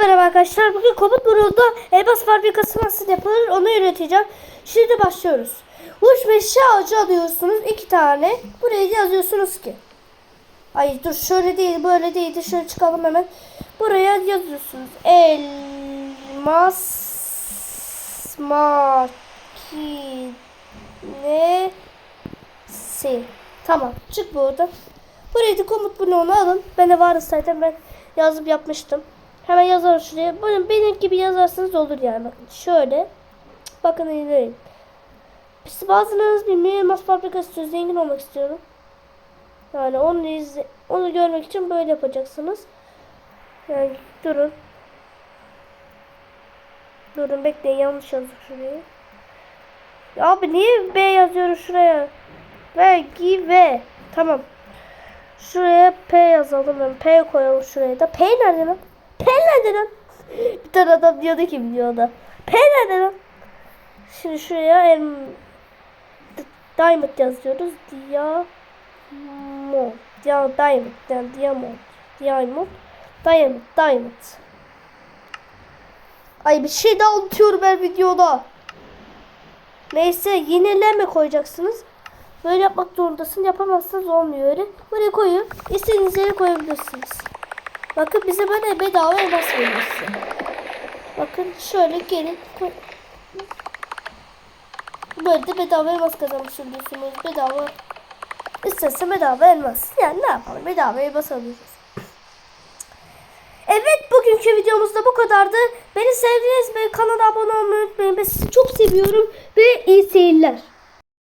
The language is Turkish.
merhaba arkadaşlar. Bugün Komut Burnu'nda elmas fabrikası nasıl yapılır onu üreteceğim. Şimdi başlıyoruz. Uç ve ağacı alıyorsunuz. iki tane. Buraya yazıyorsunuz ki. Ay dur şöyle değil böyle değil. Dışarı çıkalım hemen. Buraya yazıyorsunuz. Elmas makinesi. Tamam çık buradan. Burayı da komut bloğunu alın. Bende vardı zaten ben yazıp yapmıştım. Hemen yazarım şuraya. Benim, benim gibi yazarsanız olur yani. Bakın şöyle. Bakın ilerleyin. İşte bazılarınız bilmiyor. Elmas fabrikası istiyor. Zengin olmak istiyorum. Yani onu izle, onu görmek için böyle yapacaksınız. Yani durun. Durun bekleyin yanlış yazdık şurayı. Abi niye B yazıyorum şuraya? Vergi ve tamam. Şuraya P yazalım. Yani P koyalım şuraya da. P nerede lan? P nerede lan? Bir tane adam diyordu ki videoda. P nerede lan? Şimdi şuraya em, Diamond yazıyoruz. Diamond. Ya Diamond. Yani Diamond. Diamond. Diamond. Diamond. Ay bir şey daha unutuyorum ben videoda. Neyse yenileme koyacaksınız. Böyle yapmak zorundasın. Yapamazsanız olmuyor öyle. Buraya koyun. İstediğiniz yere koyabilirsiniz. Bakın bize böyle bedava elmas size. Bakın şöyle gelin. Böyle de bedava elmas kazanmış oluyorsunuz. Bedava. İsterse bedava elmas. Yani ne yapalım? Bedava elmas alıyoruz. Evet bugünkü videomuz da bu kadardı. Beni sevdiğiniz ve kanala abone olmayı unutmayın. Ben sizi çok seviyorum ve iyi seyirler.